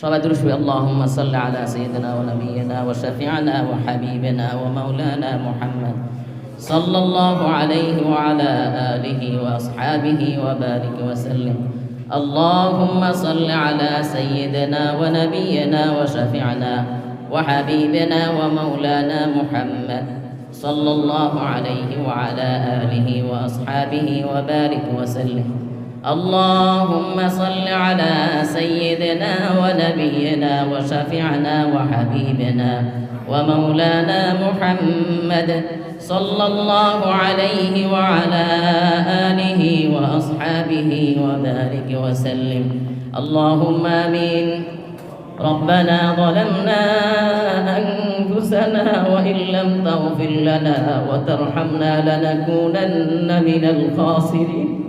সবাই দুরুশ اللهم صل على سيدنا ونبينا وشفيعنا وحبيبنا ومولانا محمد صلى الله عليه وعلى آله وأصحابه وبارك وسلم اللهم صل على سيدنا ونبينا وشفيعنا وحبيبنا ومولانا محمد صلى الله عليه وعلى آله وأصحابه وبارك وسلم اللهم صل على سيدنا ونبينا وشفيعنا وحبيبنا ومولانا محمد صلى الله عليه وعلى آله وأصحابه وبارك وسلم. اللهم آمين. ربنا ظلمنا أنفسنا وإن لم تغفر لنا وترحمنا لنكونن من الخاسرين.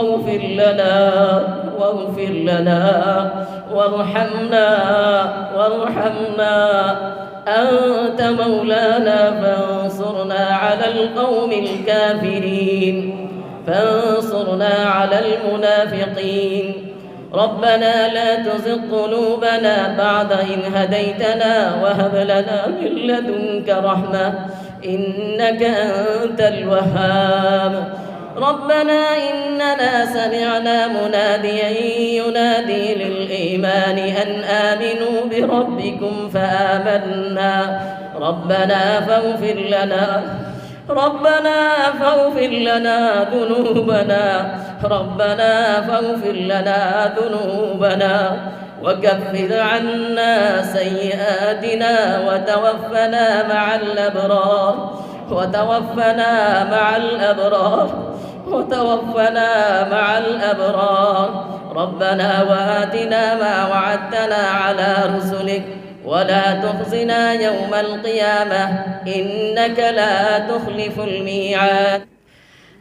واغفر لنا واغفر لنا وارحمنا وارحمنا. أنت مولانا فانصرنا على القوم الكافرين فانصرنا على المنافقين. ربنا لا تزغ قلوبنا بعد إن هديتنا وهب لنا من لدنك رحمة إنك أنت الوهاب. ربنا إننا سمعنا مناديا ينادي للإيمان أن آمنوا بربكم فآمنا. ربنا فاغفر لنا. ربنا فاغفر لنا ذنوبنا. ربنا فاغفر لنا ذنوبنا. وكفر عنا سيئاتنا وتوفنا مع الأبرار. وتوفنا مع الأبرار. وتوفنا مع الأبرار. ربنا وآتنا ما وعدتنا على رسلك. ولا تخزنا يوم القيامة. إنك لا تخلف الميعاد.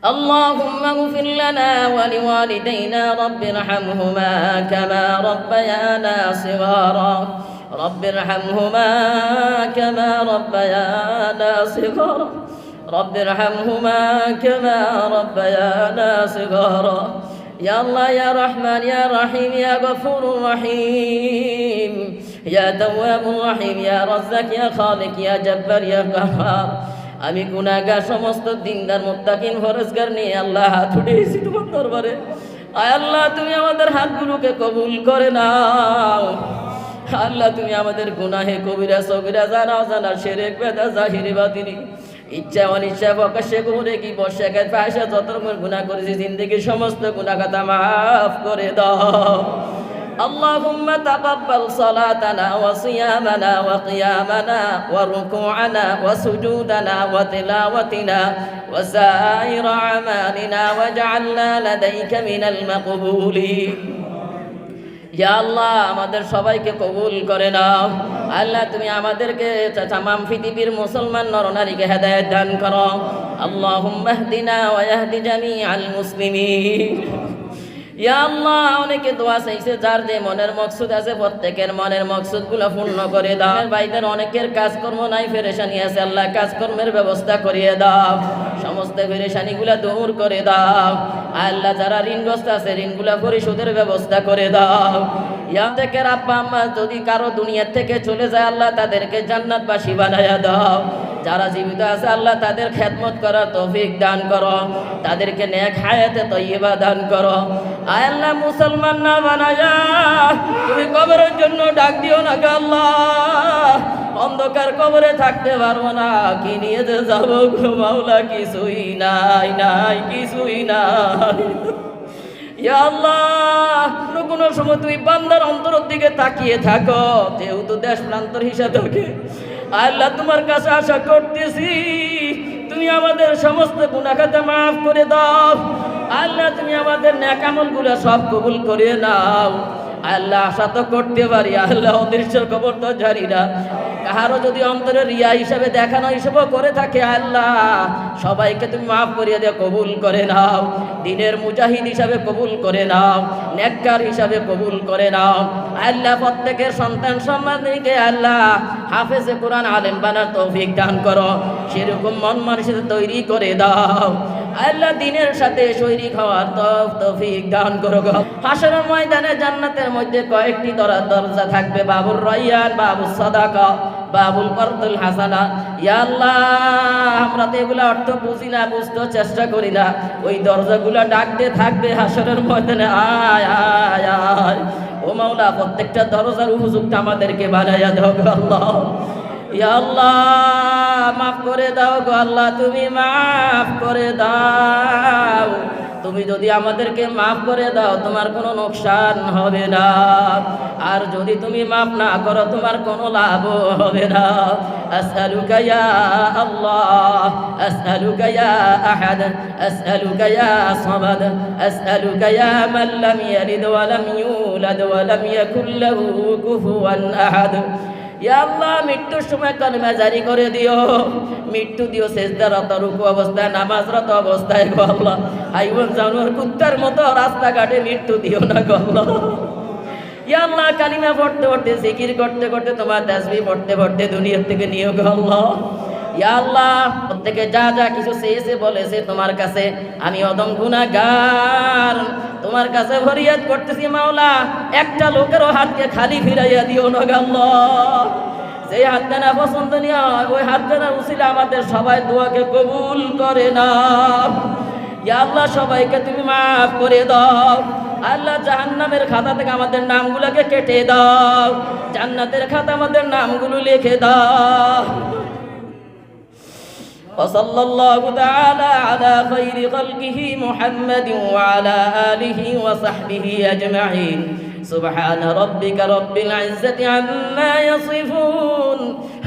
اللهم اغفر لنا ولوالدينا رب ارحمهما كما ربيانا صغارا. رب ارحمهما كما ربيانا صغارا. رب ارحمهما كما ربيانا صغارا يا الله يا رحمن يا رحيم يا غفور رحيم يا تواب رحيم يا رزاق يا خالق يا جبار يا قهار আমি গুনাহগার সমস্ত দিনদার মুত্তাকিন ফরজগার নিয়ে আল্লাহ হাত উঠিয়েছি তোমার দরবারে আয় আল্লাহ তুমি আমাদের হাতগুলোকে কবুল করে নাও আল্লাহ তুমি আমাদের গুনাহে কবিরা সবিরা জানা জানা সেরেক বেদা জাহিরি বাতিনি ইচ্ছা অনিচ্ছা প্রকাশ্যে করে কি বর্ষাকে ফায়সা যত রকমের গুণা করেছি জিন্দগির সমস্ত গুণা কথা মাফ করে দাও اللهم تقبل صلاتنا وصيامنا وقيامنا وركوعنا وسجودنا وتلاوتنا وسائر أعمالنا واجعلنا لديك من المقبولين ইয়া আল্লাহ, আমাদের সবাইকে কবুল করে নাও। আল্লাহ, তুমি আমাদেরকে তামাম পৃথিবীর মুসলমান নরনারীকে হেদায়ত দান করো। আল্লাহ মাহদিনা ওয়াহদি জামি আল মুসলিমিন। ইয়া আল্লাহ, অনেকে দোয়া চাইছে, যার যে মনের মকসুদ আছে প্রত্যেকের মনের মকসুদগুলো পূর্ণ করে দাও। ভাইদের অনেকের কাজকর্ম নাই, ফেরেশানি আছে, আল্লাহ কাজকর্মের ব্যবস্থা করিয়ে দাও। সমস্ত ফেরেশানি গুলা দূর করে দাও। আল্লাহ, যারা ঋণগ্রস্ত আছে, ঋণগুলা পরিশোধের ব্যবস্থা করে দাও। ইয়া থেকে আব্বা আম্মা, যদি কারও দুনিয়ার থেকে চলে যায়, আল্লাহ তাদেরকে জান্নাত জান্নাতবাসী বানায়া দাও। যারা জীবিত আছে, আল্লাহ তাদের খেদমত করার তৌফিক দান করো। তাদেরকে নেক হায়াতে তৈবা দান করো। আয় আল্লাহ, মুসলমান না বানায়া তুমি কবরের জন্য ডাক দিও না আল্লাহ। অন্ধকার কবরে থাকতে পারব না। কি নিয়ে যে যাব গো মাওলা? কিছুই নাই নাই, কিছুই নাই। কোনো সময় তুমি বান্দার অন্তরের দিকে তাকিয়ে থাকো। যেহেতু দেশ প্রান্তর হিসাবে আল্লাহ তোমার কাছে আশা করতেছি, তুমি আমাদের সমস্ত গুণাখাতা মাফ করে দাও। আল্লাহ তুমি আমাদের ন্যাকামলগুলা সব কবুল করে নাও। আল্লাহ আশা তো করতে পারি, আল্লাহ অদৃশ্য খবর তো জানি না। কাহারও যদি অন্তরে রিয়া হিসাবে দেখানো হিসেবে করে থাকে, আল্লাহ, সবাইকে তুমি মাফ করিয়া দিয়ে কবুল করে নাও। দিনের মুজাহিদ হিসাবে কবুল করে নাও, নেককার হিসাবে কবুল করে নাও। আল্লাহ প্রত্যেকের সন্তান সম্মানকে আল্লাহ হাফেজে কোরআন আলেম বানার তৌফিক দান করো। সেরকম মন মানুষের তৈরি করে দাও। আল্লাহ দিনের সাথে শৈরিক হওয়ার তফ তৌফিক দান করো গো। ময়দানে জান্নাতের মধ্যে কয়েকটি দরা দরজা থাকবে বাবুর রয়ান বাবুর সাদাকা, বাবুল করতুল হাসানা। ইয়া আল্লাহ, আমরা তো এগুলো অর্থ বুঝি না, বুঝতেও চেষ্টা করি না। ওই দরজাগুলো ডাকতে থাকবে হাসরের ময়দানে। আয় আয় আয়। ও মাওলা, প্রত্যেকটা দরজার উপযুক্ত আমাদেরকে বানাইয়া দাও আল্লাহ। আল্লাহ, মাফ করে দাও গো আল্লাহ, তুমি মাফ করে দাও। তুমি যদি আমাদেরকে মাফ করে দাও, তোমার কোনো নোকসান হবে না। আর যদি তুমি মাফ না করো, তোমার কোনো লাভ হবে না। লাম ইয়ালিদ ওয়া লাম ইউলাদ ওয়া লাম ইয়াকুল লাহু কুফুয়ান আহাদ। ইয়া আল্লাহ, মৃত্যুর সময় কলমা জারি করে দিও। মৃত্যু দিও শেষদারত রুকু অবস্থায়, নামাজরত অবস্থায় গো আল্লাহ। হাইওয়ান জানোয়ার, কুত্তার মতো রাস্তাঘাটে মৃত্যু দিও না গো ইয়াল্লাহ কালিমা পড়তে পড়তে, জিকির করতে করতে তোমার দাসবি পড়তে পড়তে দুনিয়ার থেকে নিয়োগ আল্লাহ। ইয়া আল্লাহ, প্রত্যেকে যা যা কিছু চেয়েছে বলেছে তোমার কাছে। আমি অদম গুনাহগার তোমার কাছে ফরিয়াদ করতেছি মাওলা। একটা লোকেরও হাতকে খালি ফিরাইয়া দিও না গো আল্লাহ। যে হাতটা না পছন্দনীয় ওই হাতটা না উচিলে আমাদের সবাই দোয়াকে কবুল করে না। আল্লাহ, সবাইকে তুমি মাফ করে দাও। আল্লাহ, জাহান্নামের খাতা থেকে আমাদের নামগুলোকে কেটে দাও। জান্নাতের খাতা আমাদের নামগুলো লিখে দাও। وصلى الله تعالى على خير خلقه محمد وعلى آله وصحبه أجمعين. سبحان ربك رب العزة عما يصفون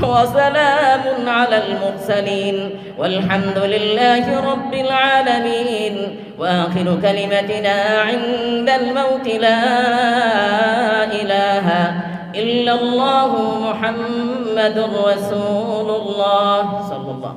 وسلام على المرسلين. والحمد لله رب العالمين. وآخر كلمتنا عند الموت لا إله إلا الله محمد رسول الله. صلى الله